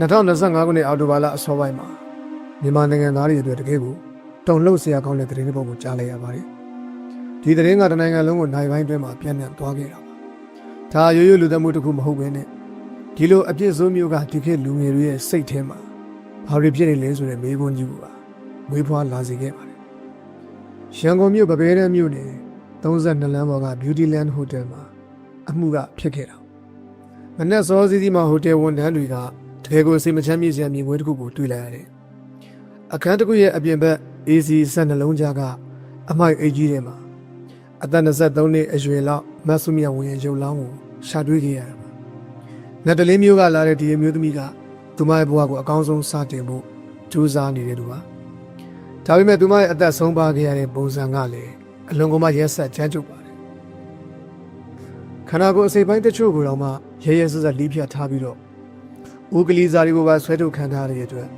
2025ခုနှစ်အောက်တိုဘာလအစောပိုင်းမှာမြန်မာနိုင်ငံသားတွေအတွက်တကယ်ကိုတုံ့လှုပ်စရာကောင်းတဲ့သတင်းတစ်ပုဒ်ကိုကြားလိုက်ရပါတယ်။ဒီသတင်းကတနိုင်ငံလုံးကိုနိုင်ပိုင်းတွင်းမှာပြန့်နှံ့သွားခဲ့တာပါ။ဒါရိုးရိုးလူသက်မှုတစ်ခုမဟုတ်ဘဲနဲ့ဒီလိုအပြစ်ဆိုးမျိုးကဒီခေတ်လူငယ်တွေရဲ့စိတ်ထဲမှာဘာတွေဖြစ်နေလဲဆိုတဲ့မေးခွန်းကြီးကိုပါမွေးဖွားလာစေခဲ့ပါတယ်။ရန်ကုန်မြို့ပပဲတန်းမြို့နယ်32လမ်းပေါ်က Beautyland Hotel မှာအမှုကဖြစ်ခဲ့တာ။မနက်စောစီးစီးမှာဟိုတယ်ဝန်ထမ်းတွေက တကယ်ကိုစိတ်မချမ်းမြေ့စရာမြင်ကွင်းတစ်ခုကိုတွေ့လိုက်ရတယ်။အခန်းတစ်ခုရဲ့အပြင်ဘက် AC ဆက်နှလုံးကြားကအမိုက်အိတ်ကြီးထဲမှာအသက်23နှစ်အရွယ်လောက်မတ်ဆုမြဝင်ရုပ်လောင်းကိုရှာတွေ့ခဲ့ရတာပါ။လက်တလင်းမျိုးကလာတဲ့ဒီအမျိုးသမီးကသူမရဲ့ဘဝကိုအကောင်းဆုံးစတင်ဖို့ကြိုးစားနေတဲ့သူပါ။ဒါပေမဲ့သူမရဲ့အသက်ဆုံးပါခဲ့ရတဲ့ပုံစံကလည်းအလွန်ကုန်မှရက်ဆက်ချမ်းကျုပ်ပါတယ်။ခန္ဓာကိုယ်အစိပ်ပိုင်းတချို့ကိုတော့မှရဲရဲဆက်ဆက်လီးဖြတ်ထားပြီးတော့ ဦးကလေးစားတွေကိုပါဆွဲထုတ်ခံထားရတဲ့အတွက်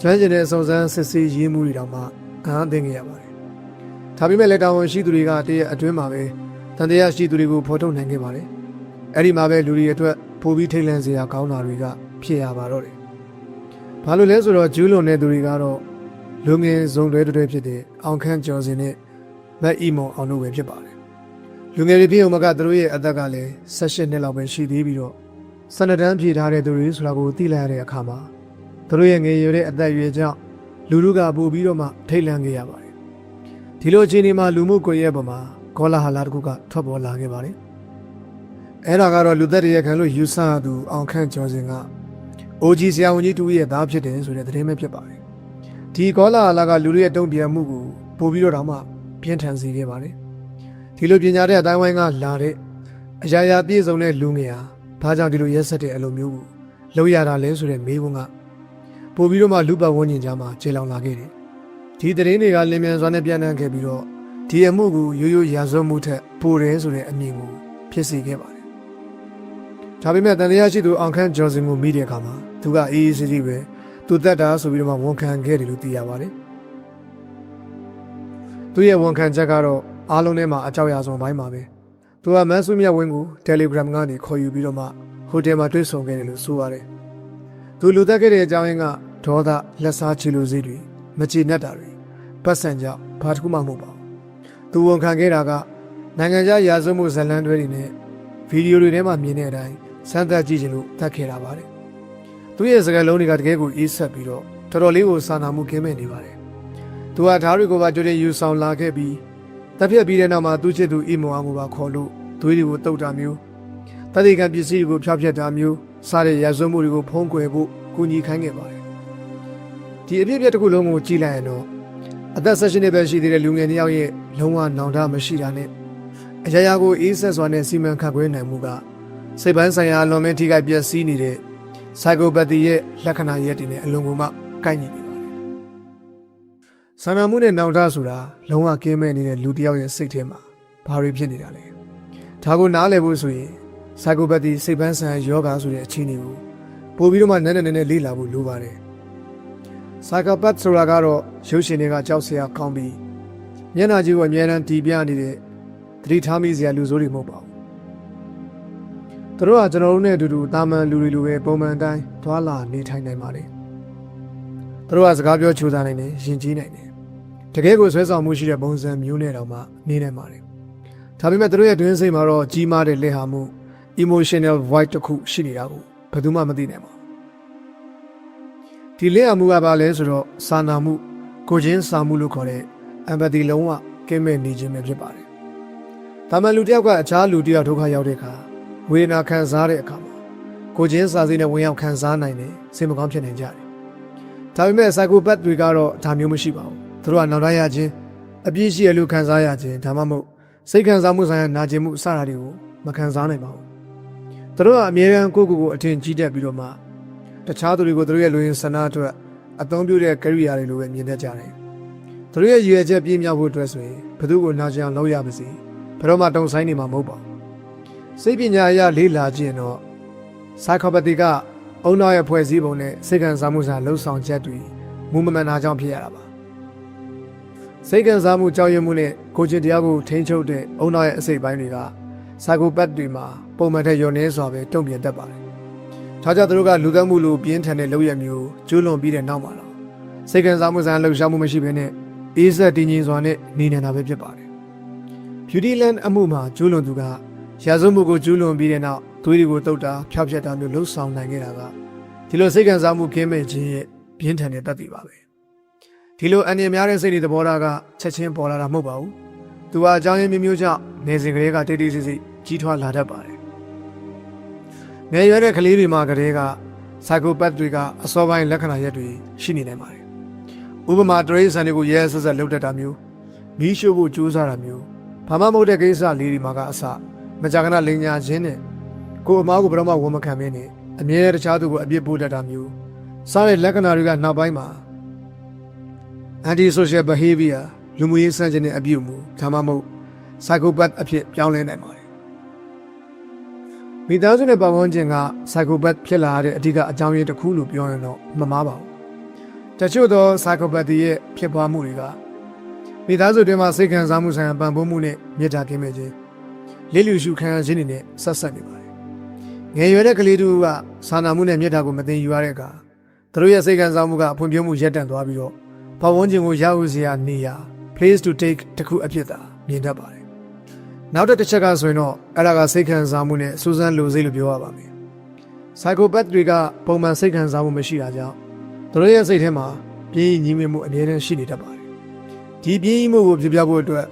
ကျွမ်းကျင်တဲ့စုံစမ်းစစ်ဆေးရေးမှုတွေတောင်မှအဟမ်းသိငယ်ရပါတယ်။ဒါပေမဲ့လက်တော်ဝန်ရှိသူတွေကတရက်အတွင်းမှာပဲတန်တရားရှိသူတွေကိုဖော်ထုတ်နိုင်ခဲ့ပါတယ်။အဲ့ဒီမှာပဲလူတွေအတွက်ပိုပြီးထိတ်လန့်စရာကောင်းတာတွေကဖြစ်ရပါတော့တယ်။ဘာလို့လဲဆိုတော့ကျူးလွန်တဲ့သူတွေကတော့လူငယ်စုံတွဲတွဲဖြစ်တဲ့အောင်ခန့်ကျော်စင်နဲ့မတ်အီမွန်အောင်တို့ပဲဖြစ်ပါတယ်။လူငယ်တွေဖြစ်ုံမကသူတို့ရဲ့အသက်ကလည်း18နှစ်လောက်ပဲရှိသေးပြီးတော့ စနဒန်းဖြေထားတဲ့သူတွေဆိုတာကိုသိလိုက်ရတဲ့အခါမှာသူတို့ရဲ့ငယ်ရွယ်တဲ့အသက်အရွယ်ကြောင့်လူလူကပို့ပြီးတော့မှထိတ်လန့်ခဲ့ရပါတယ်။ဒီလိုအခြေအနေမှာလူမှုကွန်ရက်ပေါ်မှာကောလာဟလာတစ်ခုကထွက်ပေါ်လာခဲ့ပါတယ်။အဲ့ဒါကတော့လူသက်တရက်ခံလို့ယူဆရသူအောင်ခန့်ကျော်စင်ကအိုဂျီဆရာဝန်ကြီးတူရဲ့သားဖြစ်တယ်ဆိုတဲ့သတင်းပဲဖြစ်ပါတယ်။ဒီကောလာဟလာကလူတွေရဲ့တုံ့ပြန်မှုကိုပို့ပြီးတော့တောင်မှပြင်းထန်စေခဲ့ပါတယ်။ဒီလိုပညာတဲ့အတိုင်းဝိုင်းကလာတဲ့အရာရာပြည့်စုံတဲ့လူငယ်ဟာ ဘာကြောင့်ဒီလိုရက်ဆက်တဲ့အလိုမျိုးကိုလုပ်ရတာလဲဆိုတဲ့မေးခွန်းကပို့ပြီးတော့မှလူပတ်ဝန်းကျင်ကြားမှာကျေလောင်လာခဲ့တယ်။ဒီသတင်းတွေကလင်းမြန်စွာနဲ့ပြန့်နှံ့ခဲ့ပြီးတော့ဒီအမှုကိုရိုးရိုးရာဇဝတ်မှုထက်ပိုတယ်ဆိုတဲ့အမြင်ကိုဖြစ်စေခဲ့ပါတယ်။ဒါပေမဲ့တန်တရားရှိသူအောင်ခန့်ဂျော်စင်ကိုမိတဲ့အခါမှာသူကအေးအေးဆေးဆေးပဲသူတက်တာဆိုပြီးတော့မှဝန်ခံခဲ့တယ်လို့သိရပါတယ်။သူရဲ့ဝန်ခံချက်ကတော့အားလုံးထဲမှာအကြောက်ရဆုံးပိုင်းပါပဲ။ သူကမန်းစုမြတ်ဝင်းကို Telegram ကနေခေါ်ယူပြီးတော့မှဟိုတယ်မှာတွေ့ဆုံခဲ့တယ်လို့ဆိုပါတယ်။သူလူသက်ခဲ့တဲ့အကြောင်းရင်းကဒေါသလက်စားချီလူစည်းတွေမကြည်နက်တာတွေပတ်စံကြောင့်ဘာတစ်ခုမှမဟုတ်ပါဘူး။သူဝန်ခံခဲ့တာကနိုင်ငံခြားရာဇဝတ်မှုဇလန်းတွဲတွေနဲ့ဗီဒီယိုတွေထဲမှာမြင်တဲ့အတိုင်းစမ်းသပ်ကြည့်ချင်လို့တတ်ခဲ့တာပါတယ်။သူရဲ့စကားလုံးတွေကတကယ်ကိုအေးဆက်ပြီးတော့တော်တော်လေးကိုစာနာမှုကင်းမဲ့နေပါတယ်။သူကဓာတ်တွေကိုပါကြိုတင်ယူဆောင်လာခဲ့ပြီး တပ်ဖြတ်ပြီးတဲ့နောက်မှာသူ့ချစ်သူအီမောင်ကိုပါခေါ်လို့သွေးတွေကိုတုတ်တာမျိုးတတိကံပစ္စည်းတွေကိုဖျောက်ဖျက်တာမျိုးစားတဲ့ရာဇဝတ်မှုတွေကိုဖုံးကွယ်ဖို့ကူညီခိုင်းခဲ့ပါတယ်။ဒီအဖြစ်အပျက်တစ်ခုလုံးကိုကြည့်လိုက်ရင်တော့အသက်16နှစ်ပဲရှိသေးတဲ့လူငယ်တစ်ယောက်ရဲ့လုံးဝနောင်တမရှိတာနဲ့အရာရာကိုအေးဆက်စွာနဲ့စီမံခန့်ခွဲနိုင်မှုကစိတ်ပိုင်းဆိုင်ရာအလွန်မင်းထိခိုက်ပျက်စီးနေတဲ့ psychopathy ရဲ့လက္ခဏာရက်တွေနဲ့အလွန်ကိုမှကိုက်ညီနေပါတယ်။ ဆန္ဒမှုနဲ့နောင်တဆိုတာလုံးဝကင်းမဲ့နေတဲ့လူတစ်ယောက်ရဲ့စိတ်ထဲမှာဘာတွေဖြစ်နေတာလဲ။ဒါကိုနားလည်ဖို့ဆိုရင် psychopathy စိတ်ပိုင်းဆိုင်ရာယောဂါဆိုတဲ့အခြေအနေကိုပို့ပြီးတော့မှနည်းနည်းနည်းနည်းလေ့လာဖို့လိုပါတယ်။ psychopath ဆိုတာကတော့ရုပ်ရှင်တွေကကြောက်စရာကောင်းပြီးမျက်နှာကြီးကိုအမြဲတမ်းတီးပြနေတဲ့သတိထားမိစရာလူဆိုးတွေမဟုတ်ပါဘူး။သူတို့ကကျွန်တော်တို့နဲ့အတူတူတာမန်လူတွေလိုပဲပုံမှန်တိုင်းသွာလာနေထိုင်နိုင်ပါတယ်။သူတို့ကစကားပြောချိုးစားနိုင်တယ်၊ယဉ်ကျေးနိုင်တယ်။ တကယ်ကိုဆွဲဆောင်မှုရှိတဲ့ပုံစံမျိုးနဲ့တောင်မှနေနိုင်ပါတယ်။ဒါပေမဲ့သူတို့ရဲ့တွင်းစိတ်မှာတော့ကြီးမားတဲ့လက်ဟာမှု emotional void တစ်ခုရှိနေတာကိုဘယ်သူမှမသိနိုင်ပါဘူးဒီလက်အမှုကဘာလဲဆိုတော့စာနာမှုကိုချင်းစာမှုလို့ခေါ်တဲ့ empathy လုံးဝကင်းမဲ့နေခြင်းပဲဖြစ်ပါတယ်။ဒါမှလူတစ်ယောက်ကအခြားလူတစ်ယောက်ဒုက္ခရောက်တဲ့အခါဝေဒနာခံစားတဲ့အခါမှာကိုချင်းစာစိနဲ့ဝင်ရောက်ခံစားနိုင်တယ်စိတ်မကောင်းဖြစ်နိုင်ကြတယ်။ဒါပေမဲ့ psychopath တွေကတော့ဒါမျိုးမရှိပါဘူး။ သူတို့ကနောက်တိုင်းရခြင်းအပြည့်ရှိရလို့ခံစားရခြင်းဒါမှမဟုတ်စိတ်ခံစားမှုဆိုင်ရာနာကျင်မှုအစတာတွေကိုမခံစားနိုင်ပါဘူး။သူတို့ကအမြဲတမ်းကိုယ့်ကိုယ်ကိုအထင်ကြီးတတ်ပြီးတော့မှတခြားသူတွေကိုသူတို့ရဲ့လူရင်းဆန္ဒအတွက်အသုံးပြုတဲ့ကရိယာတွေလိုပဲမြင်တတ်ကြတယ်။သူတို့ရဲ့ရည်ရွယ်ချက်ပြည့်မြောက်ဖို့အတွက်ဆိုရင်ဘယ်သူကိုနာကျင်အောင်လုပ်ရပါစေ။ဘယ်တော့မှတုံဆိုင်နေမှာမဟုတ်ပါဘူး။စိတ်ပညာအရလေးလာခြင်းတော့ psychopathy ကအုံနောက်ရဲ့ဖွဲ့စည်းပုံနဲ့စိတ်ခံစားမှုဆိုင်လှုပ်ဆောင်ချက်တွေမူမမှန်တာကြောင့်ဖြစ်ရတာပါ။ စိတ်ခံစားမှုကြောက်ရွံ့မှုနဲ့ကိုယ်ကျင်တရားကိုထိန်းချုပ်တဲ့အုံနောက်ရဲ့အစိတ်ပိုင်းတွေက psychopath တွေမှာပုံမှန်တဲ့ယုံနေစွာပဲတုံ့ပြန်တတ်ပါတယ်။။ဒါကြောင့်သူတို့ကလူသတ်မှုလိုပြင်းထန်တဲ့လုပ်ရမျိုးကျူးလွန်ပြီးတဲ့နောက်မှာတော့စိတ်ကစားမှုစံလှုပ်ရှားမှုမရှိဘဲနဲ့အေးဆက်တည်ငြိမ်စွာနဲ့နေနေတာပဲဖြစ်ပါတယ်။ Beautyland အမှုမှာကျူးလွန်သူကရာဇဝမှုကိုကျူးလွန်ပြီးတဲ့နောက်သွေးတွေကိုတုတ်တာဖျောက်ဖျက်တာမျိုးလှုပ်ဆောင်နိုင်ခဲ့တာကဒီလိုစိတ်ကစားမှုကင်းမဲ့ခြင်းရဲ့ပြင်းထန်တဲ့တတ်သိပါပဲ။ ဒီလိုအန္တရာယ်များတဲ့စိတ်တွေသဘောထားကချက်ချင်းပေါ်လာတာမဟုတ်ပါဘူး။သူကအကြောင်းရင်းမျိုးမျိုးကြောင့်နေစဉ်ကလေးကတိတ်တိတ်ဆိတ်ဆိတ်ကြီးထွားလာတတ်ပါတယ်။ငယ်ရွယ်တဲ့ကလေးတွေမှာကလေးက psychopath တွေကအစောပိုင်းလက္ခဏာရက်တွေရှိနေနိုင်ပါတယ်။ဥပမာတရိษံတွေကိုရဲဆက်ဆက်လှုပ်တတ်တာမျိုးမီးရှို့ဖို့ကြိုးစားတာမျိုးဘာမှမဟုတ်တဲ့ကိစ္စလေးတွေမှာကအစမကြာခဏလိန်ညာခြင်းနဲ့ကိုယ်အမားကိုဘယ်တော့မှဝန်မခံမင်းနဲ့အမြဲတခြားသူကိုအပြစ်ပို့တတ်တာမျိုးစားတဲ့လက္ခဏာတွေကနောက်ပိုင်းမှာ anti social behavior လူမှုရေးစံကျင်တဲ့အပြုအမူဒါမှမဟုတ် psychopath အဖြစ်ပြောင်းလဲနိုင်ပါတယ်မိသားစုနဲ့ပတ်ဝန်းကျင်က psychopath ဖြစ်လာတဲ့အဓိကအကြောင်းရင်းတစ်ခုလို့ပြောရင်တော့မမှားပါဘူးတချို့သော psychopath ရဲ့ဖြစ်ပွားမှုတွေကမိသားစုတွင်မှာစိတ်ခံစားမှုဆိုင်ရာပံ့ပိုးမှုနဲ့မေတ္တာကင်းမဲ့ခြင်းလေးလူရှုခံရခြင်းတွေနဲ့ဆက်ဆက်နေပါတယ်ငယ်ရွယ်တဲ့ကလေးတို့ကစာနာမှုနဲ့မေတ္တာကိုမသိယူရတဲ့အခါသူတို့ရဲ့စိတ်ခံစားမှုကအဖွံ့ဖြိုးမှုရပ်တန့်သွားပြီးတော့ ပတ်ဝန်းကျင်ကိုရယူစရာနေရာ place to take တခုအဖြစ်သာမြင်တတ်ပါတယ်။နောက်တစ်ချက်ကဆိုရင်တော့အဲ့ဒါကစိတ်ခံစားမှုနဲ့စူးစမ်းလိုစိတ်လို့ပြောရပါမယ်။ psychopath တွေကပုံမှန်စိတ်ခံစားမှုမရှိတာကြောင့်သူတို့ရဲ့စိတ်ထဲမှာပြင်းညီမြင့်မှုအမြဲတမ်းရှိနေတတ်ပါတယ်။ဒီပြင်းမှုကိုပြပြဖို့အတွက်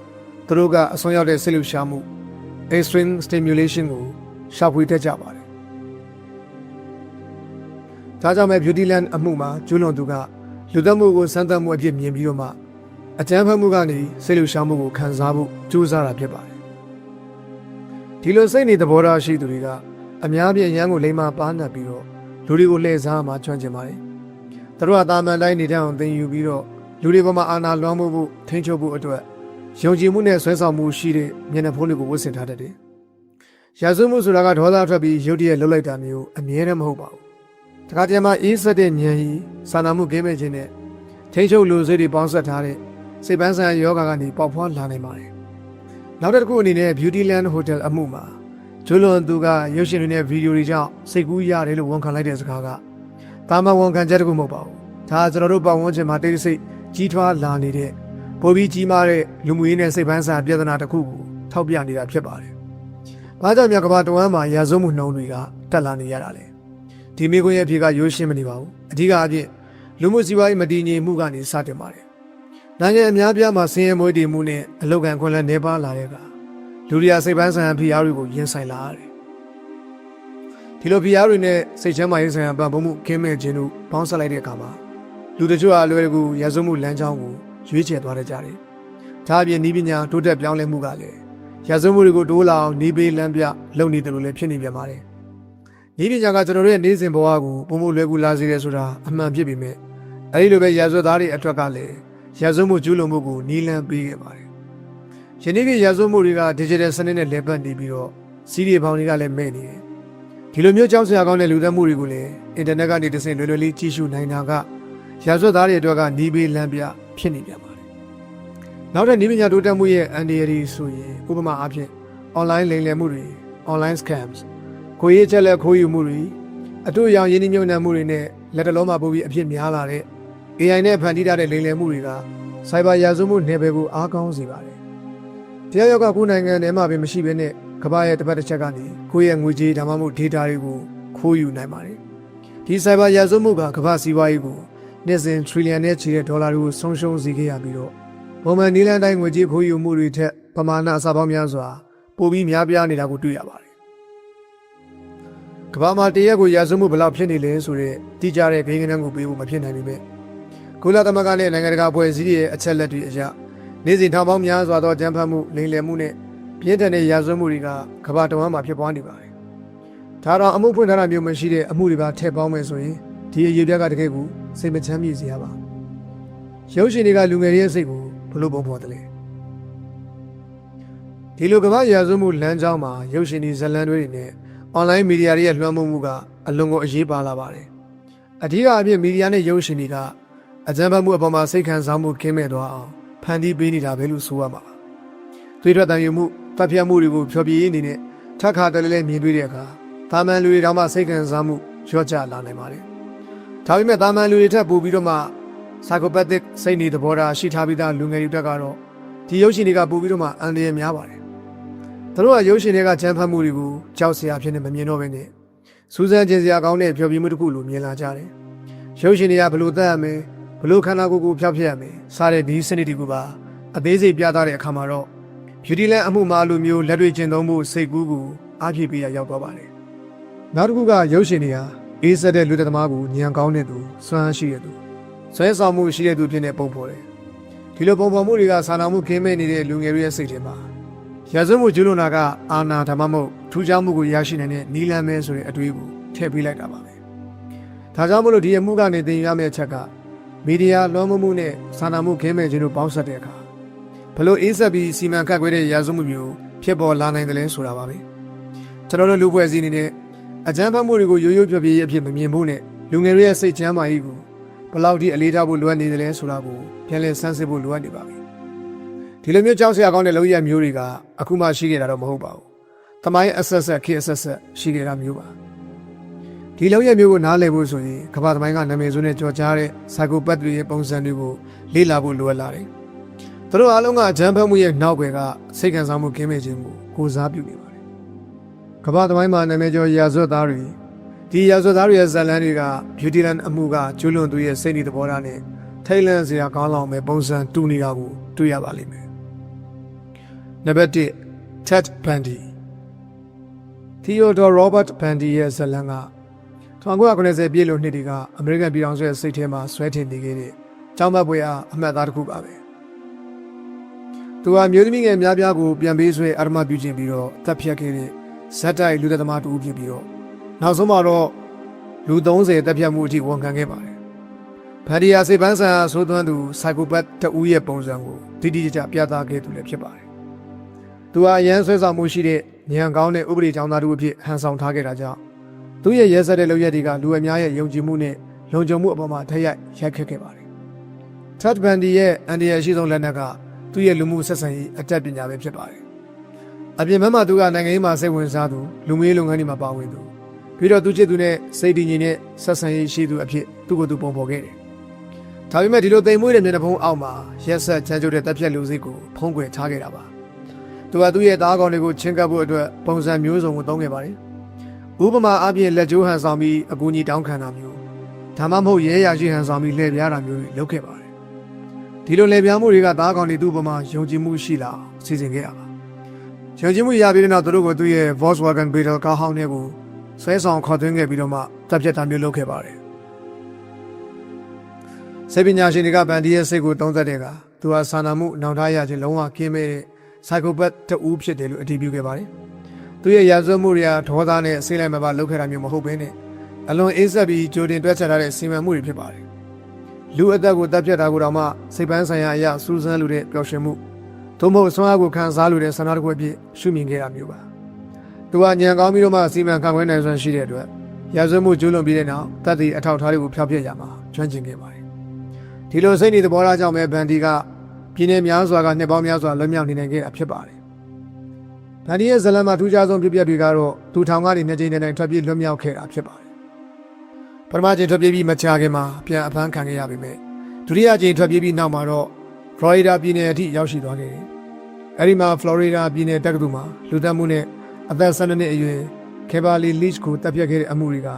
သူတို့ကအဆုံးရောက်တဲ့စိတ်လှုပ်ရှားမှု extreme stimulation ကိုရှာဖွေတတ်ကြပါတယ်။ဒါကြောင့်ပဲ Beautyland အမှုမှာကျွလွန်သူက လူသက်မှုကိုစမ်းသပ်မှုအဖြစ်မြင်ပြီးတော့မှအကြမ်းဖက်မှုကနေစိတ်လှုပ်ရှားမှုကိုခံစားဖို့ကြိုးစားတာဖြစ်ပါတယ်။ဒီလိုစိတ်နေသဘောထားရှိသူတွေကအများပြည့်ရန်ကိုလိမ္မာပါနှပ်ပြီးတော့လူတွေကိုလှည့်စားမှကျွမ်းကျင်ပါတယ်။သူတို့ကတာမန်တိုင်းနေတဲ့အသင်ယူပြီးတော့လူတွေပေါ်မှာအာဏာလွှမ်းမိုးဖို့ထိန်းချုပ်ဖို့အတွက်ယုံကြည်မှုနဲ့ဆွဲဆောင်မှုရှိတဲ့မျက်နှာဖုံးတွေကိုဝတ်ဆင်ထားတတ်တယ်။ရာဇဝမှုဆိုတာကဒေါသထွက်ပြီးရုတ်တရက်လှုပ်လိုက်တာမျိုးအမြဲတမ်းမဟုတ်ပါဘူး။ တခါတည်းမှာအေးဆက်တဲ့ဉာဏ်ကြီးစာနာမှုကင်းမဲ့ခြင်းနဲ့ထိန်းချုပ်လူစိတ်တွေပေါင်းစပ်ထားတဲ့စိတ်ပန်းဆိုင်ယောဂကနေပေါက်ဖွားလာနိုင်ပါတယ်။နောက်တစ်ခုအနေနဲ့ Beautyland Hotel အမှုမှာဂျိုလွန်သူကရုပ်ရှင်တွေနဲ့ဗီဒီယိုတွေကြောင့်စိတ်ကူးရတယ်လို့ဝန်ခံလိုက်တဲ့စကားကတာမန်ဝန်ခံချက်တခုမဟုတ်ပါဘူး။ဒါကျွန်တော်တို့ပတ်ဝန်းကျင်မှာတိတ်တဆိတ်ကြီးထွားလာနေတဲ့ပိုပြီးကြီးမားတဲ့လူမှုရေးနဲ့စိတ်ပန်းဆိုင်ပြဿနာတစ်ခုကိုထောက်ပြနေတာဖြစ်ပါတယ်။ဘာကြောင့်မြတ်ကဘာတဝမ်းမှာရာဇဝမှုနှုံတွေကတက်လာနေရတာလဲ။ ဒီမိခွင့်ရဲ့အဖြစ်ကရိုးရှင်းမနေပါဘူး။အဓိကအဖြစ်လူမှုစီးပွားရေးမတည်ငြိမ်မှုကနေစတင်ပါတယ်။နိုင်ငံအများပြားမှာဆင်းရဲမွေးတည်မှုနဲ့အလောက်ကန်ခွင့်လည်းနေပါလာတဲ့အခါလူတွေကစိတ်ပန်းဆိုင်ရာဖိအားတွေကိုရင်ဆိုင်လာရတယ်။ဒီလိုဖိအားတွေနဲ့စိတ်ချမ်းသာရေးဆိုင်ရာပံ့ပိုးမှုကင်းမဲ့ခြင်းတို့ပေါင်းစပ်လိုက်တဲ့အခါမှာလူတချို့အလွယ်တကူရာဇဝမှုလမ်းကြောင်းကိုရွေးချယ်သွားကြတယ်။ဒါအပြင်ဤပညာတိုးတက်ပြောင်းလဲမှုကလည်းရာဇဝမှုတွေကိုတိုးလာအောင်နေပေးလမ်းပြလုပ်နေတယ်လို့လည်းဖြစ်နေပြန်ပါတယ်။ ဤပညာကကျွန်တော်တို့ရဲ့နေ့စဉ်ဘဝကိုပုံမှုလွယ်ကူလာစေတယ်ဆိုတာအမှန်ဖြစ်ပေမဲ့အဲဒီလိုပဲရာဇဝသားတွေအထွက်ကလည်းရာဇဝမှုကျူးလွန်မှုကိုနီးလန်းပေးခဲ့ပါတယ်။ယနေ့ကရာဇဝမှုတွေက digital စနစ်နဲ့လည်ပတ်နေပြီးတော့စီးရီပေါင်းတွေကလည်းမဲ့နေတယ်။ဒီလိုမျိုးကြောက်စရာကောင်းတဲ့လူသတ်မှုတွေကိုလည်းအင်တာနက်ကနေတဆင့်လွယ်လွယ်လေးကြည့်ရှုနိုင်တာကရာဇဝသားတွေအတွက်ကနီးပေးလမ်းပြဖြစ်နေပြန်ပါတယ်။နောက်တဲ့နီးပညာတိုးတက်မှုရဲ့အန်ဒီရီဆိုရင်ဥပမာအားဖြင့် online လိမ်လည်မှုတွေ online scams ကိုရေးချက်လက်ခိုးယူမှုတွေအတူရောင်ရင်းနှီးမြှုပ်နှံမှုတွေနဲ့လက်တလုံးမှာပိုပြီးအဖြစ်များလာတဲ့ AI နဲ့ဖန်တီးထားတဲ့လိမ်လည်မှုတွေကစိုက်ဘာရာဇဝမှုနယ်ပယ်ကိုအားကောင်းစေပါတယ်။တရားရောက်ကကိုယ်နိုင်ငံထဲမှာပဲမရှိဘဲနဲ့ကမ္ဘာရဲ့တစ်ပတ်တစ်ချက်ကနေကိုယ့်ရဲ့ငွေကြေးဒါမှမဟုတ် data တွေကိုခိုးယူနိုင်ပါတယ်။ဒီစိုက်ဘာရာဇဝမှုကကမ္ဘာစီးပွားရေးကိုနှစ်စဉ် trillion နဲ့ချီတဲ့ဒေါ်လာတွေကိုဆုံးရှုံးစေခဲ့ရပြီးတော့ပုံမှန်နီလန်တိုင်းငွေကြေးခိုးယူမှုတွေထက်ပမာဏအစပေါင်းများစွာပိုပြီးများပြားနေတာကိုတွေ့ရပါတယ်။ ကမ္ဘာမှာတရက်ကိုရာဇဝမှုဘယ်လောက်ဖြစ်နေလဲဆိုတဲ့တိကျတဲ့ဂိမ်းကနန်းကိုပေးဖို့မဖြစ်နိုင်ပေမဲ့ကုလသမဂ္ဂနဲ့နိုင်ငံတကာဖွဲ့စည်းရဲ့အချက်လက်တွေအရနေ့စဉ်ထောင်ပေါင်းများစွာသောကြမ်းဖက်မှုလိမ်လည်မှုနဲ့ပြင်းထန်တဲ့ရာဇဝမှုတွေကကမ္ဘာတဝန်းမှာဖြစ်ပွားနေပါတယ်။ဒါတော့အမှုဖွင့်ထားတာမျိုးမရှိတဲ့အမှုတွေပါထည့်ပေါင်းမယ်ဆိုရင်ဒီအရေးပြက်ကတကယ်ကိုစိတ်မချမ်းမြေ့စရာပါ။ရုပ်ရှင်တွေကလူငယ်တွေရဲ့စိတ်ကိုဘလို့ပုံဖော်တယ်လဲ။ဒီလိုကမ္ဘာရာဇဝမှုလမ်းကြောင်းမှာရုပ်ရှင်တွေဇာတ်လမ်းတွေနဲ့ online media တွေရဲ့လွှမ်းမိုးမှုကအလွန်ကိုအရေးပါလာပါတယ်။အဓိကအဖြစ်မီဒီယာနဲ့ရုပ်ရှင်တွေကအကြမ်းဖက်မှုအပေါ်မှာစိတ်ခံစားမှုကင်းမဲ့သွားအောင်ဖန်တီးပေးနေတာပဲလို့ဆိုရမှာပါ။သွေးထွက်တန်ယူမှုတပ်ဖြတ်မှုတွေကိုဖျော်ပြရေးအနေနဲ့ထပ်ခါတလဲလဲမြင်တွေ့တဲ့အခါသာမန်လူတွေတောင်မှစိတ်ခံစားမှုရော့ကျလာနိုင်ပါတယ်။ဒါပေမဲ့တာမန်လူတွေထက်ပိုပြီးတော့မှ psychopathic စိတ်နေသဘောထားရှိထားပြီးသားလူငယ်တွေတက်ကတော့ဒီရုပ်ရှင်တွေကပိုပြီးတော့မှအန္တရာယ်များပါတယ်။ သူတို့ကရုပ်ရှင်တွေကချမ်းဖတ်မှုတွေကိုကြောက်စရာဖြစ်နေမမြင်တော့ဘဲနဲ့စူးစမ်းကြင်စရာကောင်းတဲ့ဖျော်ဖြေမှုတစ်ခုလိုမြင်လာကြတယ်။ရုပ်ရှင်တွေကဘလို့သက်ရမယ်ဘလို့ခန္ဓာကိုယ်ကိုဖျောက်ဖျက်ရမယ်စတဲ့ဒီစနစ်တွေကပါအသေးစိတ်ပြသတဲ့အခါမှာတော့ beauty land အမှုမှာလိုမျိုးလက်တွေကျင့်သုံးမှုစိတ်ကူးကိုအားဖြည့်ပေးရရောက်သွားပါတယ်။နောက်တစ်ခုကရုပ်ရှင်တွေဟာအေးစက်တဲ့လူသက်သမားကိုညံကောင်းတဲ့သူစွမ်းအားရှိတဲ့သူဆွဲဆောင်မှုရှိတဲ့သူဖြစ်နေပုံဖော်တယ်။ဒီလိုပုံဖော်မှုတွေကစာနာမှုခင်းမဲ့နေတဲ့လူငယ်တွေရဲ့စိတ်ထဲမှာ ရာဇဝတ်မှုကျူးလွန်တာကအာနာဓမ္မမဟုတ်ထူးခြားမှုကိုရရှိနိုင်တဲ့နီလန်းမဲဆိုတဲ့အတွေးကိုထည့်ပေးလိုက်တာပါပဲ။ဒါကြောင့်မလို့ဒီအမှုကနေသင်ယူရမယ့်အချက်ကမီဒီယာလွှမ်းမိုးမှုနဲ့စာနာမှုခင်းမဲ့ခြင်းတို့ပေါင်းစပ်တဲ့အခါဘလို့အေးဆက်ပြီးစီမံခန့်ခွဲတဲ့ရာဇဝတ်မှုမျိုးဖြစ်ပေါ်လာနိုင်တယ်လဲဆိုတာပါပဲ။ကျွန်တော်တို့လူပွဲစည်းနေတဲ့အကြမ်းဖက်မှုတွေကိုရိုးရိုးပြပြရေးအဖြစ်မမြင်ဖို့နဲ့လူငယ်တွေရဲ့စိတ်ချမ်းသာရေးကိုဘယ်လောက်ထိအလေးထားဖို့လိုအပ်နေတယ်လဲဆိုတာကိုပြန်လည်ဆန်းစစ်ဖို့လိုအပ်နေပါပြီ။ ဒီလိုမျိုးကြောက်စရာကောင်းတဲ့လုံရမျိုးတွေကအခုမှရှိခဲ့တာတော့မဟုတ်ပါဘူး။သမိုင်းအဆက်ဆက်ခေတ်အဆက်ဆက်ရှိခဲ့တာမျိုးပါ။ဒီလုံရမျိုးကိုနားလည်ဖို့ဆိုရင်ကမ္ဘာသမိုင်းကနာမည်ဆိုးနဲ့ကြော်ကြားတဲ့ psychopath တွေရဲ့ပုံစံတွေကိုလေ့လာဖို့လိုအပ်လာတယ်။သူတို့အားလုံးကအကြမ်းဖက်မှုရဲ့နောက်ွယ်ကစိတ်ခံစားမှုကင်းမဲ့ခြင်းကိုကိုစားပြုနေပါတယ်။ကမ္ဘာသမိုင်းမှာနာမည်ကျော်ရာဇဝတ်သားတွေဒီရာဇဝတ်သားတွေရဲ့ဇာတ်လမ်းတွေက Beauty Land အမှုကကျူးလွန်သူရဲ့စိတ်ဓာတ်သဘောထားနဲ့ထိတ်လန့်စရာကောင်းလောင်မဲ့ပုံစံတူနေတာကိုတွေ့ရပါလိမ့်မယ်။ နံပါတ်1 Ted Bundy Theodore Robert Bundy ရဲ့ဇာတ်လမ်းက1990ပြည့်လို့နှစ်တွေက အမေရိကန်ပြည်ထောင်စုရဲ့စိတ်ထဲမှာဆွဲထင်နေခဲ့တဲ့ကျောင်းဘက်ပွဲအားအမှတ်အသားတစ်ခုပါပဲ။သူဟာမျိုးသမီးငယ်များပြားကိုပြန်ပေးဆွဲအာရမပြုခြင်းပြီးတော့တပ်ဖြတ်ခဲ့တဲ့ဇက်တိုက်လူသက်သမားတူဖြစ်ပြီးတော့နောက်ဆုံးမှာတော့လူ30တပ်ဖြတ်မှုအထိဝန်ခံခဲ့ပါတယ်။ဗန်ဒီယာစေပန်းဆန်ဆိုးသွမ်းသူစိုက်ကိုပတ်တဦးရဲ့ပုံစံကိုတိတိကျကျပြသခဲ့သူလည်းဖြစ်ပါတယ်။ သူဟာအရန်ဆွဲဆောင်မှုရှိတဲ့ဉာဏ်ကောင်းတဲ့ဥပဒေကြောင်းသားတူအဖြစ်ဟန်ဆောင်ထားခဲ့တာကြောင့်သူရဲ့ရဲစက်တဲ့လုပ်ရက်တွေကလူအများရဲ့ယုံကြည်မှုနဲ့လုံခြုံမှုအပေါ်မှာထက်ရိုက်ရိုက်ခတ်ခဲ့ပါတယ်။ Ted Bundy ရဲ့အန်ဒီယာရှိဆုံးလက်နက်ကသူ့ရဲ့လူမှုဆက်ဆံရေးအတတ်ပညာပဲဖြစ်ပါတယ်။အပြင်ဘက်မှာသူကနိုင်ငံရေးမှာစိတ်ဝင်စားသူလူမျိုးလုပ်ငန်းတွေမှာပါဝင်သူပြီးတော့သူချစ်သူနဲ့စိတ်တည်ငြိမ်တဲ့ဆက်ဆံရေးရှိသူအဖြစ်သူ့ကိုယ်သူပုံဖော်ခဲ့တယ်။ဒါပေမဲ့ဒီလိုတိမ်မွေးတဲ့မျက်နှာဖုံးအောက်မှာရက်ဆက်ချမ်းကျုပ်တဲ့တပ်ဖြတ်လူစိတ်ကိုဖုံးကွယ်ထားခဲ့တာပါ။ သူကသူ့ရဲ့သားကောင်တွေကိုချင်းကပ်ဖို့အတွက်ပုံစံမျိုးစုံကိုသုံးခဲ့ပါတယ်။ဥပမာအပြင်လက်ကျိုးဟန်ဆောင်ပြီးအကူအညီတောင်းခံတာမျိုးဒါမှမဟုတ်ရဲရရှိဟန်ဆောင်ပြီးလှည့်ပြားတာမျိုးတွေလုပ်ခဲ့ပါတယ်။ဒီလိုလှည့်ပြားမှုတွေကသားကောင်တွေသူ့ဘမှာယုံကြည်မှုရှိလာအောင်စီစဉ်ခဲ့ရပါ။ယုံကြည်မှုရပြီးတဲ့နောက်သူတို့ကသူ့ရဲ့ Volkswagen Beetle ကားဟောင်းတွေကိုဆွဲဆောင်ခေါ်သွင်းခဲ့ပြီးတော့မှတပ်ဖြတ်တာမျိုးလုပ်ခဲ့ပါတယ်။စေပညာရှင်တွေကဗန်ဒီရဲ့စိတ်ကိုတုံးသက်တဲ့ကသူဟာစာနာမှုနောင်တရခြင်းလုံးဝကင်းမဲ့တဲ့ psychopath တဦးဖြစ်တယ်လို့အတည်ပြုခဲ့ပါတယ်။သူရဲ့ရာဇဝတ်မှုတွေကဒေါသနဲ့စိတ်လိုက်မပါလုပ်ခဲ့တာမျိုးမဟုတ်ဘဲနဲ့အလွန်အေးဆက်ပြီးကြိုတင်တွက်ချက်ထားတဲ့စီမံမှုတွေဖြစ်ပါတယ်။လူအသက်ကိုတပ်ဖြတ်တာကိုတော့မှစိတ်ပန်းဆိုင်ရာအရာစူးစမ်းလို့တဲ့ပျော်ရွှင်မှုသို့မဟုတ်ဆွမ်းအားကိုခံစားလို့တဲ့ဆန္ဒတစ်ခုအဖြစ်ရှုမြင်ခဲ့တာမျိုးပါ။သူကညံကောင်းပြီးတော့မှစီမံခန့်ခွဲနိုင်စွမ်းရှိတဲ့အတွက်ရာဇဝတ်မှုကျူးလွန်ပြီးတဲ့နောက်တပ်သည့်အထောက်အထားတွေကိုဖျောက်ဖျက်ရမှာကျွမ်းကျင်ခဲ့ပါတယ်။ဒီလိုစိတ်နေသဘောထားကြောင့်ပဲဗန်ဒီက ပြည်내များစွာကနှစ်ပေါင်းများစွာလွတ်မြောက်နေနိုင်ခဲ့တာဖြစ်ပါတယ်။ဗန်ဒီရဲ့ဇလန်မှာထူးခြားဆုံးဖြစ်ပျက်တွေကတော့သူထောင်ကနေနှစ်ကြိမ်နဲ့ထွက်ပြေးလွတ်မြောက်ခဲ့တာဖြစ်ပါတယ်။ပထမကြိမ်ထွက်ပြေးပြီးမကြာခင်မှာပြန်အဖမ်းခံခဲ့ရပေမဲ့ဒုတိယကြိမ်ထွက်ပြေးပြီးနောက်မှာတော့ဖလော်ရီဒါပြည်နယ်အထိရောက်ရှိသွားခဲ့တယ်။အဲဒီမှာဖလော်ရီဒါပြည်နယ်တက္ကသိုလ်မှာလူသတ်မှုနဲ့အသက်12နှစ်အရွယ်ခေဘာလီလစ်ကိုတပ်ဖြတ်ခဲ့တဲ့အမှုတွေက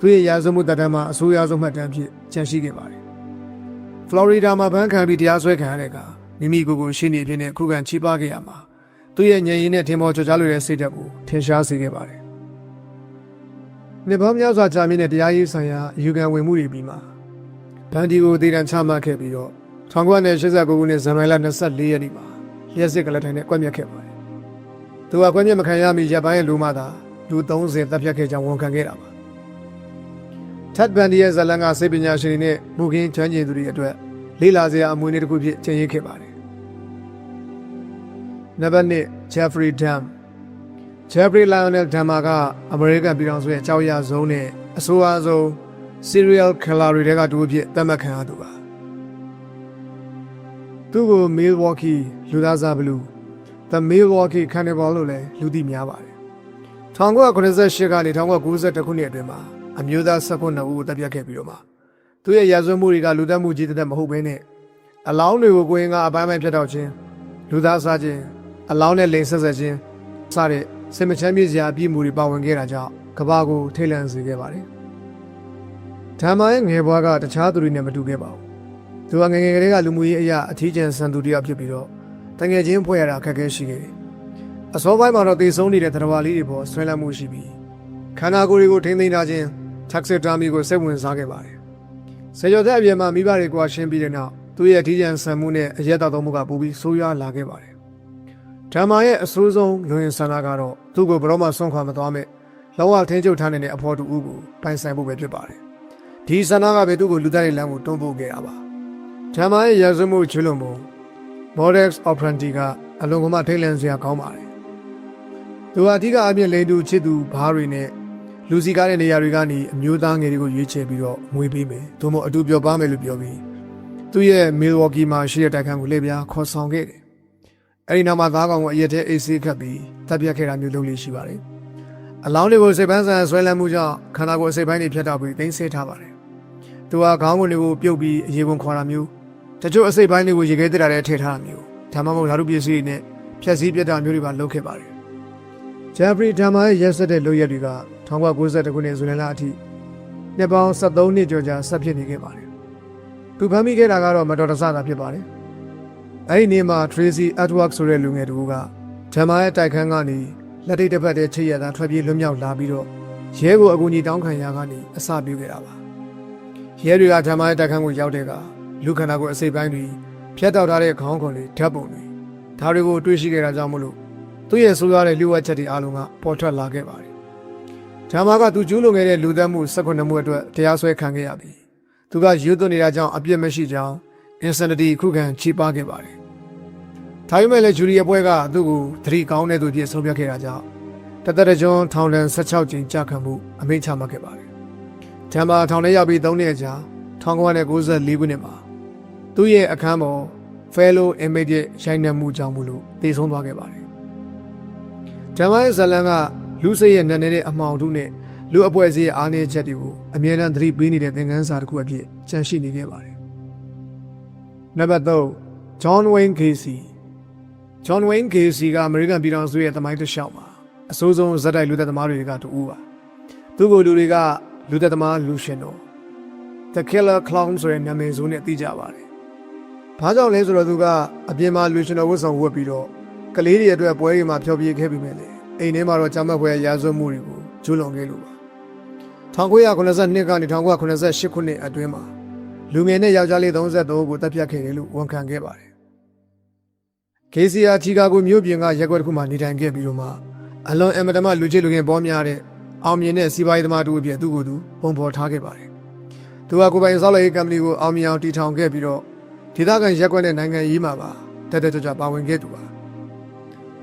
သူ့ရဲ့ရာဇဝမှုတပ်တမ်းမှာအဆိုးရွားဆုံးမှတ်တမ်းဖြစ်ကျန်ရှိခဲ့ပါတယ်။ဖလော်ရီဒါမှာဗန်းခံပြီးတရားစွဲခံရတဲ့အခါ မိမိကိုယ်ကိုရှင်းနေပြင်းနဲ့ခုခံချိပခဲ့ရမှာသူ့ရဲ့ညင်ရင်နဲ့ထင်ပေါ်ကြကြားလိုတဲ့စိတ်ဓာတ်ကိုထင်ရှားစေခဲ့ပါတယ်။နေပေါင်းများစွာကြာမြင့်တဲ့တရားရေးဆိုင်ရာအယူခံဝင်မှုတွေပြီးမှဗန်ဒီကိုဒေတန်ချမှတ်ခဲ့ပြီးတော့1989ခုနှစ်ဇန်နဝါရီလ24ရက်နေ့မှာလျှက်စစ်ကလထိုင်နဲ့ကွက်မြက်ခဲ့ပါတယ်။သူကကွက်မြက်မခံရမီရပ်ပိုင်းရဲ့လူမှသာလူ30တပ်ဖြတ်ခဲ့ကြောင်းဝန်ခံခဲ့တာပါ။ထတ်ဘန်ဒီရဲ့ဇလန်ကစေပညာရှင်တွေနဲ့မူခင်းချမ်းကျင်သူတွေအတွက်လေးလာစရာအမွေအနှစ်တစ်ခုဖြစ်ကျင်ရစ်ခဲ့ပါတယ်။ နံပါတ်1 Jeffrey Dahmer Jeffrey Lionel Dahmer ကအမေရိကန်ပြည်ထောင်စုရဲ့အကြောက်အရဆုံးနဲ့အဆိုးအဆုံး serial killer တွေကတူအဖြစ်သတ်မှတ်ခံရသူပါ။သူ့ကို Milwaukee လူသားစားဘလူး The Milwaukee Cannibal လို့လည်းလူသိများပါတယ်။1998ကနေ1992ခုနှစ်အတွင်းမှာအမျိုးသား၁၉ဦးကိုတပ်ဖြတ်ခဲ့ပြီးတော့မှသူရဲ့ရာဇဝတ်မှုတွေကလူသက်မှုကြီးတဲ့မဟုတ်ဘဲနဲ့အလောင်းတွေကိုကိုရင်ကအပိုင်းပိုင်းဖြတ်တော့ခြင်းလူသားစားခြင်း အလောင်းနဲ့လိန်ဆက်ဆက်ခြင်းစတဲ့စင်မချမ်းမြေစရာအပြည့်မှုတွေပါဝင်ခဲ့တာကြောင့်ကဘာကိုထိတ်လန့်စေခဲ့ပါတယ်။ဓမ္မရဲ့ငယ်ဘွားကတခြားသူတွေနဲ့မတူခဲ့ပါဘူး။သူကငယ်ငယ်ကလေးကလူမှုရေးအရာအထီးကျန်ဆန်သူတစ်ယောက်ဖြစ်ပြီးတော့တငယ်ချင်းဖွဲ့ရတာအခက်အခဲရှိခဲ့တယ်။အစောပိုင်းမှာတော့တည်ဆုံးနေတဲ့သတ္တဝါလေးတွေပေါ်ဆွဲလန်းမှုရှိပြီးခန္ဓာကိုယ်တွေကိုထိမ့်သိမ်းထားခြင်း taxidermy ကိုစိတ်ဝင်စားခဲ့ပါတယ်။ဆေကျော်သက်အပြင်မှာမိဘတွေကွာရှင်းပြီးတဲ့နောက်သူ့ရဲ့အထီးကျန်ဆန်မှုနဲ့အရက်တောက်သုံးမှုကပိုပြီးဆိုးရွားလာခဲ့ပါတယ်။ ဓမ္မရဲ့အဆိုးဆုံးလွင်ဆန္ဒကတော့သူ့ကိုဘယ်တော့မှဆွန့်ခွာမသွားမဲ့လောကထင်းချုပ်ထားနေတဲ့အဖေါ်တူဦးကိုပိုင်ဆိုင်ဖို့ပဲဖြစ်ပါတယ်။ဒီဆန္ဒကပဲသူ့ကိုလူသားရဲ့လမ်းကိုတွန်းပို့ခဲ့တာပါ။ဓမ္မရဲ့ရာဇဝတ်မှုချွလွန်မှု Modex Operandi ကအလွန်ကမှထိတ်လန့်စရာကောင်းပါတယ်။သူဟာအဓိကအပြင်လေတူချစ်သူဘားတွေနဲ့လူစီကားတဲ့နေရာတွေကနေအမျိုးသားငယ်တွေကိုရွေးချယ်ပြီးတော့ငွေပေးမယ်။သို့မဟုတ်အတူပြောပါမယ်လို့ပြောပြီးသူ့ရဲ့ Milwaukee မှာရှိတဲ့တိုက်ခန်းကိုလေပြားခေါ်ဆောင်ခဲ့တယ်။ အဲဒီနောက်မှာသားကောင်ကိုအရက်ထဲအေးဆေးခတ်ပြီးတပ်ပြတ်ခဲ့တာမျိုးလုပ်လို့ရှိပါတယ်။အလောင်းတွေကိုစိတ်ပန်းဆန်ဆွဲလန်းမှုကြောင့်ခန္ဓာကိုယ်စိတ်ပိုင်းတွေဖြတ်တောက်ပြီးသိမ်းဆည်းထားပါတယ်။သူဟာခေါင်းကိုယ်တွေကိုပြုတ်ပြီးအေဝင်ခေါ်တာမျိုးတချို့အစိတ်ပိုင်းတွေကိုရေခဲတက်တာနဲ့ထည့်ထားတာမျိုးဒါမှမဟုတ်ဓာတုပစ္စည်းတွေနဲ့ဖြက်စီးပြတ်တာမျိုးတွေပါလုပ်ခဲ့ပါတယ်။ဂျက်ဖရီဒါမာရဲ့ရက်ဆက်တဲ့လုပ်ရက်တွေက1992ခုနှစ်ဇူလိုင်လအထိနှစ်ပေါင်း73နှစ်ကျော်ကြာဆက်ဖြစ်နေခဲ့ပါတယ်။သူဖမ်းမိခဲ့တာကတော့မတော်တဆတာဖြစ်ပါတယ်။ အဲဒီနေ့မှာ Tracy Atwork ဆိုတဲ့လူငယ်တူကဂျမာရဲ့တိုက်ခန်းကနေလက်ထိတ်တစ်ဖက်တည်းချိတ်ရတာထွက်ပြေးလွတ်မြောက်လာပြီးတော့ရဲကိုအကူအညီတောင်းခံရကနေအစပြုခဲ့တာပါ။ရဲတွေကဂျမာရဲ့တိုက်ခန်းကိုရောက်တဲ့ကလူခန္ဓာကိုယ်အစိပ်ပိုင်းတွေဖြတ်တောက်ထားတဲ့ခေါင်းခွန်တွေဓာတ်ပုံတွေဒါတွေကိုတွေ့ရှိခဲ့တာကြောင့်မလို့သူ့ရဲ့ဆိုးရွားတဲ့လူဝက်ချက်တွေအားလုံးကပေါ်ထွက်လာခဲ့ပါတယ်။ဂျာမာကသူကျူးလွန်ခဲ့တဲ့လူသတ်မှု၁၉မှုအတွက်တရားစွဲခံခဲ့ရပြီးသူကယူသွနေတာကြောင့်အပြစ်မရှိကြောင်း insanity ခုခံချေပခဲ့ပါတယ်။ဒါပေမဲ့လည်းဂျူရီရဲ့ပွဲကသူ့ကိုသတိကောင်းတဲ့သူဖြစ်ဆုံးဖြတ်ခဲ့တာကြောင့်တသက်တကြွထောင်ဒဏ်16ကြိမ်ကြာခံမှုအမိန့်ချမှတ်ခဲ့ပါတယ်။ဂျာမာထောင်ထဲရောက်ပြီး3နှစ်ကြာ1994ခုနှစ်မှာသူ့ရဲ့အခန်းပေါ် fellow immediate ရိုက်နှက်မှုကြောင့်မလို့တည်ဆုံးသွားခဲ့ပါတယ်။ဂျမိုင်းဇလန်ကလူစိတ်ရဲ့နက်နေတဲ့အမှောင်ထုနဲ့လူအဖွဲ့အစည်းရဲ့အားနည်းချက်တွေကိုအမြဲတမ်းသတိပေးနေတဲ့သင်ခန်းစာတစ်ခုအဖြစ်ကြန့်ရှိနေခဲ့ပါတယ်။ နံပါတ်3 John Wayne Gacy John Wayne Gacy ကအမေရိကန်ပြည်ထောင်စုရဲ့သမိုင်းတစ်လျှောက်မှာအဆိုးဆုံးဇက်တိုက်လူသက်သမားတွေကတူဦးပါ။သူ့ကိုလူတွေကလူသက်သမားလူရှင်တော် The Killer Clown ဆိုတဲ့နာမည်ဆိုးနဲ့သိကြပါတယ်။ဘာကြောင့်လဲဆိုတော့သူကအပြင်မှာလူရှင်တော်ဝတ်ဆောင်ဝတ်ပြီးတော့ကလေးတွေအတွက်ပွဲတွေမှာဖျော်ဖြေခဲ့ပြီးမယ်လေ။အိမ်ထဲမှာတော့ကြာမက်ပွဲရာဇဝတ်မှုတွေကိုကျူးလွန်ခဲ့လို့ပါ။1982ကနေ1988ခုနှစ်အတွင်းမှာ လူငယ်နဲ့ယောက်ျားလေး33ဦးကိုတပ်ဖြတ်ခဲ့တယ်လို့ဝန်ခံခဲ့ပါတယ်။ KCR ချီကာဂိုမြို့ပြင်ကရက်ွက်တစ်ခုမှာနေထိုင်ခဲ့ပြီးတော့မှအလွန်အမတမလူချစ်လူငယ်ပေါ်များတဲ့အောင်မြင်တဲ့စီးပွားရေးသမားတူအဖြစ်သူ့ကိုယ်သူပုံဖော်ထားခဲ့ပါတယ်။သူကကိုယ်ပိုင်ဆောက်လုပ်ရေးကမ္ပဏီကိုအောင်မြင်အောင်တည်ထောင်ခဲ့ပြီးတော့ဒေသခံရက်ွက်တဲ့နိုင်ငံရေးမှာပါတက်တက်ကြွကြွပါဝင်ခဲ့သူပါ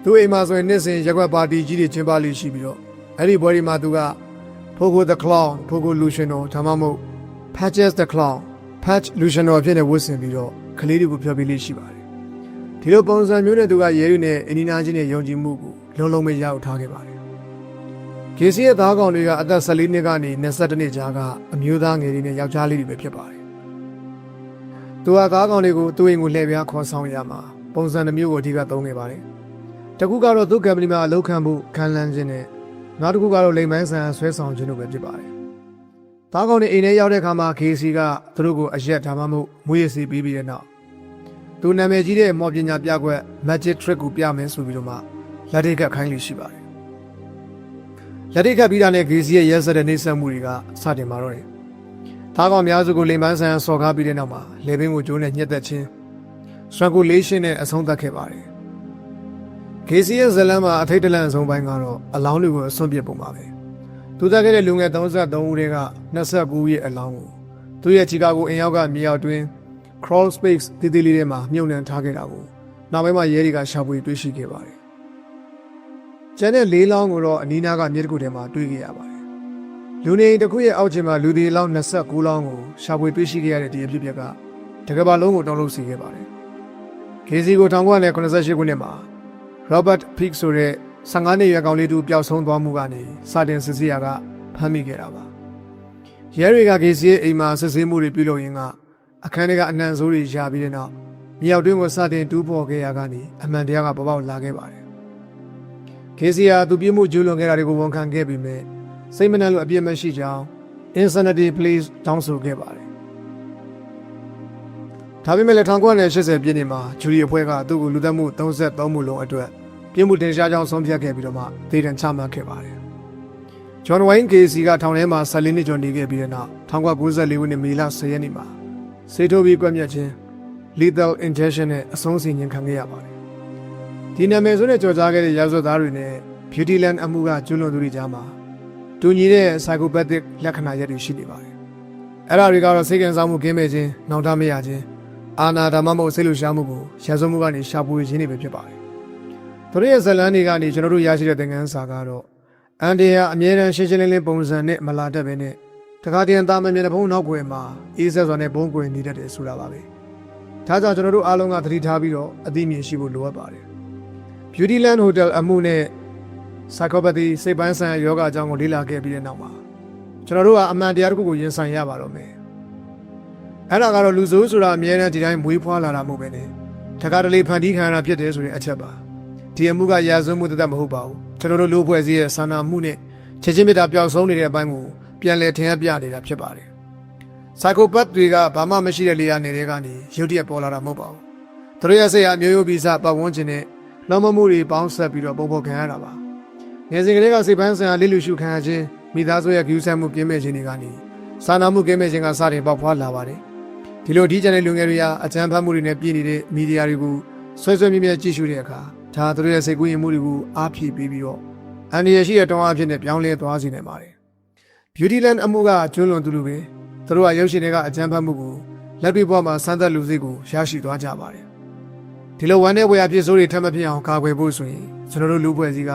သူအိမ်မှာဆိုရင်နေ့စဉ်ရက်ွက်ပါတီကြီးတွေကျင်းပလို့ရှိပြီးတော့အဲ့ဒီပွဲဒီမှာသူက Pogo the Clown Pogo Luciano ဒါမှမဟုတ် Patches the Clown Patch Luciano အဖြစ်နဲ့ဝတ်ဆင်ပြီးတော့ကလေးတွေကိုဖျော်ပြလေးရှိပါတယ်ဒီလိုပုံစံမျိုးနဲ့သူကရဲရည်နဲ့အင်းနီနာချင်းနဲ့ယုံကြည်မှုကိုလုံးလုံးမရအောင်ထားခဲ့ပါတယ်ကေစီရဲ့သားကောင်တွေကအသက်14နှစ်ကနေ22နှစ်ကြားကအမျိုးသားငယ်တွေနဲ့ယောက်ျားလေးတွေပဲဖြစ်ပါတယ်သူကကားကောင်တွေကိုသူ့အိမ်ကိုလှည့်ပြားခေါ်ဆောင်ရမှာပုံစံတစ်မျိုးကိုအဓိကသုံးခဲ့ပါတယ်။တကူကတော့သူ့ကမ်ပဏီမှာအလုပ်ခံဖို့ခံလန်းခြင်းနဲ့နောက်တစ်ခုကတော့လိမ်မိုင်းဆန်ဆွဲဆောင်ခြင်းတို့ပဲဖြစ်ပါတယ်။ သားကောင်တွေအိမ်ထဲရောက်တဲ့အခါမှာ KC ကသူတို့ကိုအရက်ဒါမှမဟုတ်မွေးရစီပြီးပြီးတဲ့နောက်သူနာမည်ကြီးတဲ့မော်ပညာပြကွက် Magic Trick ကိုပြမယ်ဆိုပြီးတော့မှလက်ထိတ်ကခိုင်းလို့ရှိပါတယ်။လက်ထိတ်ကပြီးတာနဲ့ KC ရဲ့ရက်စတဲ့နေဆက်မှုတွေကစတင်มาတော့တယ်။သားကောင်များစုကိုလိမ်ပန်းဆန်စော်ကားပြီးတဲ့နောက်မှာလေပင်ကိုကျိုးနဲ့ညှက်သက်ခြင်း strangulation နဲ့အဆုံးသတ်ခဲ့ပါတယ်။ KC ရဲ့ဇလန်မှာအထိတ်တလန့်အဆုံးပိုင်းကတော့အလောင်းတွေကိုအစွန့်ပစ်ပုံပါပဲ။ သူသက်ခဲ့တဲ့လူငယ်33ဦးတွေက29ဦးရဲ့အလောင်းကိုသူရဲ့ချီကာဂိုအင်ရောက်ကမြေအောက်တွင် crawl space တည်တည်လေးထဲမှာမြုပ်နှံထားခဲ့တာကိုနောက်ပိုင်းမှာရဲတွေကရှာဖွေတွေ့ရှိခဲ့ပါတယ်။ကျန်တဲ့လေးလောင်းကိုတော့အနီးနားကမြေတစ်ခုထဲမှာတွေ့ခဲ့ရပါတယ်။လူနေအိမ်တစ်ခုရဲ့အောက်ခြေမှာလူသေးလောင်း29လောင်းကိုရှာဖွေတွေ့ရှိခဲ့ရတဲ့ဒီအဖြစ်အပျက်ကတကယ်ပါလုံးကိုတောင်းလို့စီခဲ့ပါတယ်။ KC ကို1988ခုနှစ်မှာ Robert Peak ဆိုတဲ့ 15နှစ်ရွယ်ကောင်လေးတူပျောက်ဆုံးသွားမှုကနေစတင်စစ်ဆေးရကဖမ်းမိခဲ့တာပါရဲတွေကကေစီရဲ့အိမ်မှာစစ်ဆေးမှုတွေပြုလုပ်ရင်းကအခန်းထဲကအနှံဆိုးတွေရှာပြီးတဲ့နောက်မြောက်တွင်းကိုစတင်တူးဖော်ခဲ့ရကနေအမှန်တရားကပေါ်ပေါက်လာခဲ့ပါတယ်။ကေစီဟာသူပြစ်မှုကျူးလွန်ခဲ့တာတွေကိုဝန်ခံခဲ့ပြီးမြဲစိတ်မနှံလို့အပြစ်မရှိကြောင်း insanity please တောင်းဆိုခဲ့ပါတယ်။ဒါပေမဲ့လည်း1980ပြည့်နှစ်မှာဂျူရီအဖွဲ့ကသူ့ကိုလူသက်မှု33မှုလုံးအတွက် ပြစ်မှုတင်ရှားကြောင်းဆုံးဖြတ်ခဲ့ပြီးတော့မှဒေသန်ချမှတ်ခဲ့ပါတယ်။ John Wayne Gacy ကထောင်ထဲမှာ14နှစ်ကျော်နေခဲ့ပြီးတဲ့နောက်1994ခုနှစ်မေလ10ရက်နေ့မှာစေတိုဘီကွက်မြက်ခြင်း lethal injection နဲ့အဆုံးစီရင်ခံခဲ့ရပါတယ်။ဒီနာမည်ဆိုတဲ့ကြော်ကြားခဲ့တဲ့ရာဇဝတ်သားတွေနဲ့ Beautyland အမှုကကျွလွန်သူတွေကြားမှာတူညီတဲ့ psychopathic လက္ခဏာရပ်တွေရှိနေပါတယ်။အဲ့ဒါတွေကတော့စိတ်ကံစားမှုကင်းမဲ့ခြင်း၊နှောင့်တမရခြင်း၊အာနာဓမ္မမဟုတ်စိတ်လှရှားမှုကိုရာဇဝတ်မှုကနေရှာဖွေခြင်းတွေပဲဖြစ်ပါတယ်။ သူတို့ရဲ့ဇလန်းတွေကနေကျွန်တော်တို့ရရှိတဲ့သင်ခန်းစာကတော့အန်ဒီယာအမြဲတမ်းရှင်းရှင်းလင်းလင်းပုံစံနဲ့မလာတတ်ပဲနဲ့တခါတည်းသားမမြင်တဲ့ဘုံနောက်ွယ်မှာအေးဆက်စွာနဲ့ဘုံကွယ်နေတတ်တယ်ဆိုတာပါပဲ။ဒါကြောင့်ကျွန်တော်တို့အားလုံးကသတိထားပြီးတော့အသိဉာဏ်ရှိဖို့လိုအပ်ပါတယ်။ Beautyland Hotel အမှုနဲ့ psychopathy စိတ်ပိုင်းဆိုင်ရာယောဂအကြောင်းကိုလေ့လာခဲ့ပြီးတဲ့နောက်မှာကျွန်တော်တို့ကအမှန်တရားတစ်ခုကိုရင်ဆိုင်ရပါတော့မယ်။အဲ့ဒါကတော့လူဆိုးဆိုတာအမြဲတမ်းဒီတိုင်းမွေးဖွားလာတာမဟုတ်ပဲနဲ့တခါတလေဖန်တီးခံရတာဖြစ်တယ်ဆိုတဲ့အချက်ပါ။ ဒီအမှုကရာဇဝတ်မှုတသက်မဟုတ်ပါဘူး။ကျွန်တော်တို့လူအဖွဲ့အစည်းရဲ့စာနာမှုနဲ့ချက်ချင်းမြတ်တာပျောက်ဆုံးနေတဲ့အပိုင်းကိုပြန်လည်ထင်ဟပ်ပြနေတာဖြစ်ပါတယ်။ psychopath တွေကဘာမှမရှိတဲ့လေယာဉ်တွေကနေရုတ်တရက်ပေါ်လာတာမဟုတ်ပါဘူး။သူတို့ရဲ့စိတ်ဟာမျိုးရိုးဗီဇပတ်ဝန်းကျင်နဲ့လောမမှုတွေပေါင်းဆက်ပြီးတော့ပုံဖော်ခံရတာပါ။ငယ်စဉ်ကလေးကစိတ်ပိုင်းဆိုင်ရာလိလူရှုခံရခြင်းမိသားစုရဲ့ကြူးဆန်းမှုကင်းမဲ့ခြင်းတွေကနေစာနာမှုကင်းမဲ့ခြင်းကစတင်ပေါက်ဖွားလာပါတယ်။ဒီလိုဒီကျန်တဲ့လူငယ်တွေဟာအကြမ်းဖက်မှုတွေနဲ့ပြည်နေတဲ့မီဒီယာတွေကိုဆွဲဆွဲမြဲမြဲကြည့်ရှုတဲ့အခါ ဒါသူတို့ရဲ့စိတ်ကူးယဉ်မှုတွေကိုအားဖြည့်ပေးပြီးတော့အန္တရာယ်ရှိတဲ့တောင်းအားဖြင့်ပြောင်းလဲသွားစေနိုင်ပါတယ်။ Beautyland အမှုကကျွလွန်သူလူပဲသူတို့ကရုပ်ရှင်တွေကအကြမ်းဖက်မှုကိုလက်တွေ့ဘဝမှာစမ်းသပ်လူစိတ်ကိုရရှိသွားကြပါတယ်။ဒီလိုဝမ်းနဲ့ဝေယဖြစ်စိုးတွေထပ်မဖြစ်အောင်ကာကွယ်ဖို့ဆိုရင်ကျွန်တော်တို့လူပွဲစည်းက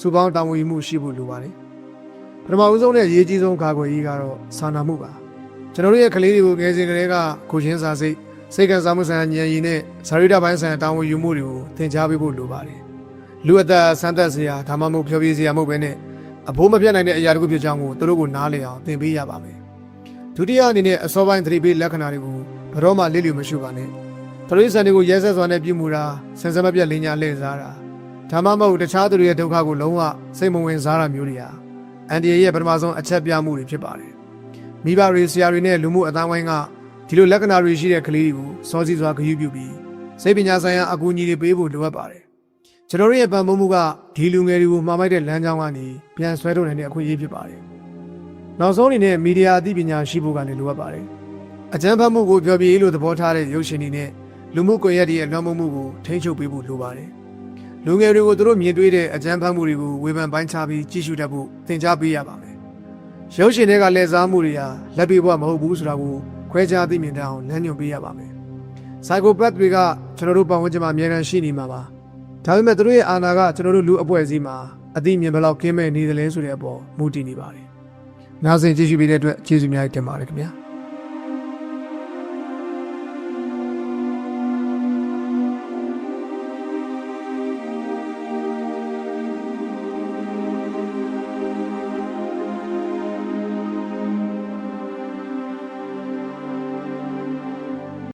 စူပေါင်းတာဝန်ယူမှုရှိဖို့လိုပါတယ်။ပထမဦးဆုံးနဲ့အရေးကြီးဆုံးကာကွယ်ရေးကတော့စာနာမှုပါ။ကျွန်တော်တို့ရဲ့ကလေးတွေကိုငယ်စဉ်ကလေးကကိုချင်းစာစိတ် စိတ်ကစားမှုဆိုင်ရာဉာဏ်ရည်နဲ့ဇာရိတပိုင်းဆိုင်ရာတာဝန်ယူမှုတွေကိုသင်ကြားပေးဖို့လိုပါတယ်။လူအသက်ဆန်းသက်စရာဒါမှမဟုတ်ဖြောပြစရာမဟုတ်ဘဲနဲ့အဘိုးမပြတ်နိုင်တဲ့အရာတခုဖြစ်ကြောင်းကိုသူတို့ကိုနားလည်အောင်သင်ပေးရပါမယ်။ဒုတိယအနေနဲ့အစောပိုင်းသတိပေးလက္ခဏာတွေကိုဘယ်တော့မှလစ်လျူမရှုပါနဲ့။တရိษံတွေကိုရဲဆက်စွာနဲ့ပြုမှုတာစင်စမပြတ်လင်းညာလှည့်စားတာဒါမှမဟုတ်တခြားသူတွေရဲ့ဒုက္ခကိုလုံးဝစိတ်မဝင်စားတာမျိုးတွေဟာအန်ဒီရဲ့ပထမဆုံးအချက်ပြမှုတွေဖြစ်ပါတယ်။မိဘတွေဆရာတွေနဲ့လူမှုအတိုင်းဝိုင်းက ဒီလိုလက္ခဏာတွေရှိတဲ့ကလေးတွေကိုစောစီးစွာဂရုပြုပြီးစိတ်ပညာဆိုင်ရာအကူအညီတွေပေးဖို့လိုအပ်ပါတယ်။ကျွန်တော်တို့ရဲ့ပံ့ပိုးမှုကဒီလူငယ်တွေကိုမှားမိုက်တဲ့လမ်းကြောင်းကနေပြန်ဆွဲထုတ်နိုင်တဲ့အခွင့်အရေးဖြစ်ပါတယ်။နောက်ဆုံးအနေနဲ့မီဒီယာအသိပညာရှိဖို့ကလည်းလိုအပ်ပါတယ်။အကြမ်းဖက်မှုကိုပြောပြရေးလို့သဘောထားတဲ့ရုပ်ရှင်တွေနဲ့လူမှုကွန်ရက်တွေရဲ့လွှမ်းမိုးမှုကိုထိန်းချုပ်ပေးဖို့လိုပါတယ်။လူငယ်တွေကိုသူတို့မြင်တွေ့တဲ့အကြမ်းဖက်မှုတွေကိုဝေဖန်ပိုင်းခြားပြီးကြည့်ရှုတတ်ဖို့သင်ကြားပေးရပါမယ်။ရုပ်ရှင်တွေကလက်စားမှုတွေဟာလက်ပေးဘဝမဟုတ်ဘူးဆိုတာကို ခွဲခြားသိမြင်တတ်အောင်လမ်းညွှန်ပေးရပါမယ်။ psychopath တွေကကျွန်တော်တို့ပတ်ဝန်းကျင်မှာအများအားရှိနေမှာပါ။ဒါပေမဲ့သူတို့ရဲ့အာဏာကကျွန်တော်တို့လူအဖွဲ့အစည်းမှာအသိမြင်ဘယ်လောက်ကင်းမဲ့နေသလဲဆိုတဲ့အပေါ်မူတည်နေပါတယ်။နားဆင်ကြည့်ရှုပေးတဲ့အတွက်ကျေးဇူးများတင်ပါတယ်ခင်ဗျာ။